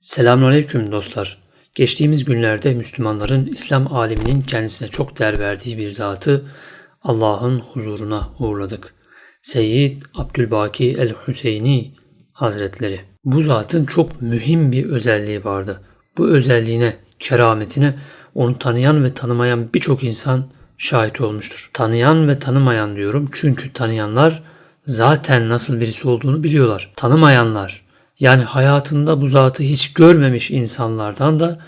Selamünaleyküm dostlar. Geçtiğimiz günlerde Müslümanların İslam aleminin kendisine çok değer verdiği bir zatı Allah'ın huzuruna uğurladık. Seyyid Abdülbaki el-Hüseyni Hazretleri. Bu zatın çok mühim bir özelliği vardı. Bu özelliğine, kerametine onu tanıyan ve tanımayan birçok insan şahit olmuştur. Tanıyan ve tanımayan diyorum çünkü tanıyanlar zaten nasıl birisi olduğunu biliyorlar. Tanımayanlar yani hayatında bu zatı hiç görmemiş insanlardan da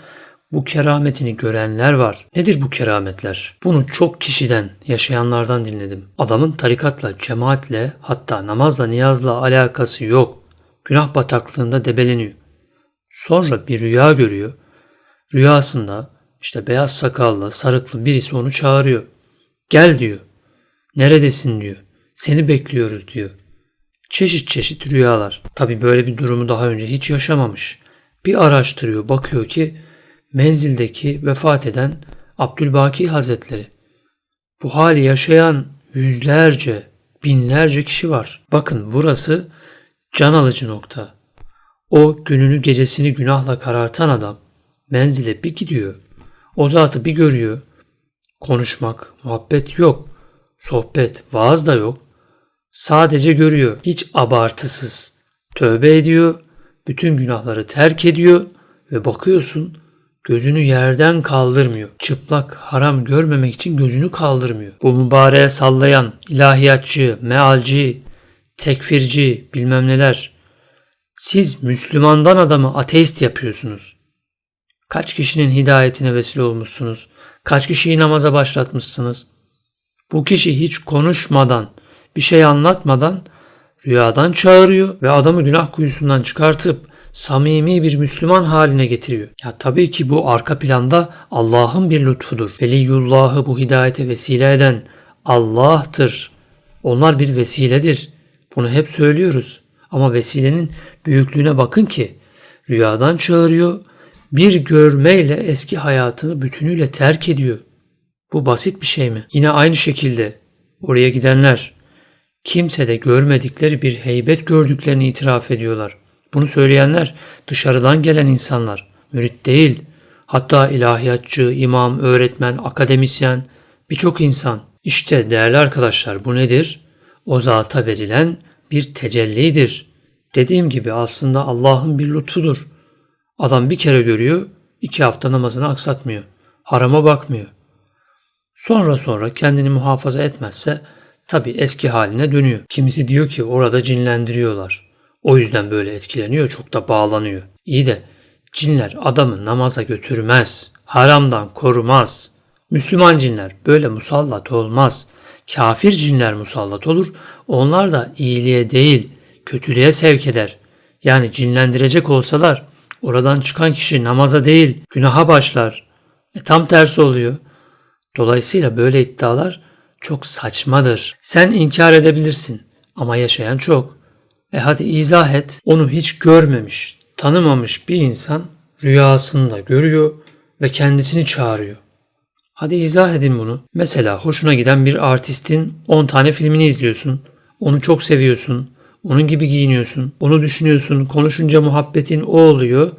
bu kerametini görenler var. Nedir bu kerametler? Bunu çok kişiden, yaşayanlardan dinledim. Adamın tarikatla, cemaatle, hatta namazla, niyazla alakası yok. Günah bataklığında debeleniyor. Sonra bir rüya görüyor. Rüyasında işte beyaz sakallı, sarıklı birisi onu çağırıyor. Gel diyor. Neredesin diyor. Seni bekliyoruz diyor. Çeşit çeşit rüyalar. Tabi böyle bir durumu daha önce hiç yaşamamış. Bir araştırıyor, bakıyor ki menzildeki vefat eden Abdülbaki Hazretleri. Bu hali yaşayan yüzlerce, binlerce kişi var. Bakın burası can alıcı nokta. O gününü gecesini günahla karartan adam menzile bir gidiyor. O zatı bir görüyor. Konuşmak, muhabbet yok. Sohbet, vaaz da yok. Sadece görüyor. Hiç abartısız. Tövbe ediyor. Bütün günahları terk ediyor ve bakıyorsun gözünü yerden kaldırmıyor. Çıplak haram görmemek için gözünü kaldırmıyor. Bu mübareğe sallayan ilahiyatçı, mealci, tekfirci bilmem neler. Siz Müslümandan adamı ateist yapıyorsunuz. Kaç kişinin hidayetine vesile olmuşsunuz? Kaç kişiyi namaza başlatmışsınız? Bu kişi hiç konuşmadan, bir şey anlatmadan rüyadan çağırıyor ve adamı günah kuyusundan çıkartıp samimi bir Müslüman haline getiriyor. Ya tabii ki bu arka planda Allah'ın bir lütfudur. Veliyullah'ı bu hidayete vesile eden Allah'tır. Onlar bir vesiledir. Bunu hep söylüyoruz. Ama vesilenin büyüklüğüne bakın ki rüyadan çağırıyor, bir görmeyle eski hayatını bütünüyle terk ediyor. Bu basit bir şey mi? Yine aynı şekilde oraya gidenler kimse de görmedikleri bir heybet gördüklerini itiraf ediyorlar. Bunu söyleyenler dışarıdan gelen insanlar, mürit değil. Hatta ilahiyatçı, imam, öğretmen, akademisyen, birçok insan. İşte değerli arkadaşlar bu nedir? O zata verilen bir tecellidir. Dediğim gibi aslında Allah'ın bir lütfudur. Adam bir kere görüyor, iki hafta namazını aksatmıyor. Harama bakmıyor. Sonra sonra kendini muhafaza etmezse tabi eski haline dönüyor. Kimisi diyor ki orada cinlendiriyorlar. O yüzden böyle etkileniyor, çok da bağlanıyor. İyi de cinler adamı namaza götürmez, haramdan korumaz. Müslüman cinler böyle musallat olmaz. Kafir cinler musallat olur. Onlar da iyiliğe değil, kötülüğe sevk eder. Yani cinlendirecek olsalar oradan çıkan kişi namaza değil, günaha başlar. E tam tersi oluyor. Dolayısıyla böyle iddialar çok saçmadır. Sen inkar edebilirsin ama yaşayan çok. E hadi izah et. Onu hiç görmemiş, tanımamış bir insan rüyasında görüyor ve kendisini çağırıyor. Hadi izah edin bunu. Mesela hoşuna giden bir artistin 10 tane filmini izliyorsun. Onu çok seviyorsun. Onun gibi giyiniyorsun. Onu düşünüyorsun. Konuşunca muhabbetin o oluyor.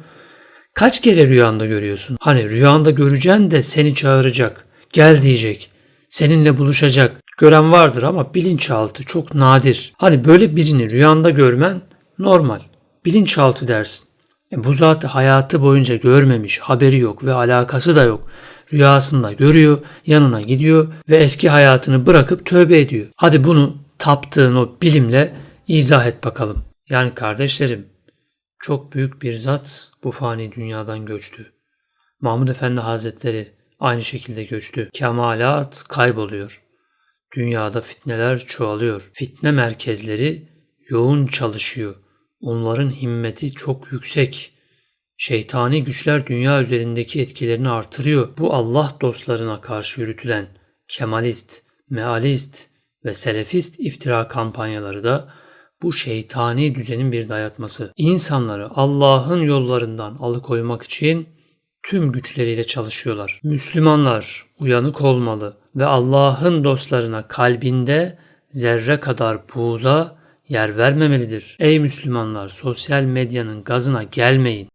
Kaç kere rüyanda görüyorsun? Hani rüyanda göreceksin de seni çağıracak. Gel diyecek. Seninle buluşacak. Gören vardır ama bilinçaltı çok nadir. Hani böyle birini rüyanda görmen normal. Bilinçaltı dersin. E bu zatı hayatı boyunca görmemiş, haberi yok ve alakası da yok. Rüyasında görüyor, yanına gidiyor ve eski hayatını bırakıp tövbe ediyor. Hadi bunu taptığın o bilimle izah et bakalım. Yani kardeşlerim, çok büyük bir zat bu fani dünyadan göçtü. Mahmud Efendi Hazretleri aynı şekilde göçtü. Kemalat kayboluyor. Dünyada fitneler çoğalıyor. Fitne merkezleri yoğun çalışıyor. Onların himmeti çok yüksek. Şeytani güçler dünya üzerindeki etkilerini artırıyor. Bu Allah dostlarına karşı yürütülen kemalist, mealist ve selefist iftira kampanyaları da bu şeytani düzenin bir dayatması. İnsanları Allah'ın yollarından alıkoymak için tüm güçleriyle çalışıyorlar. Müslümanlar uyanık olmalı ve Allah'ın dostlarına kalbinde zerre kadar buğza yer vermemelidir. Ey Müslümanlar sosyal medyanın gazına gelmeyin.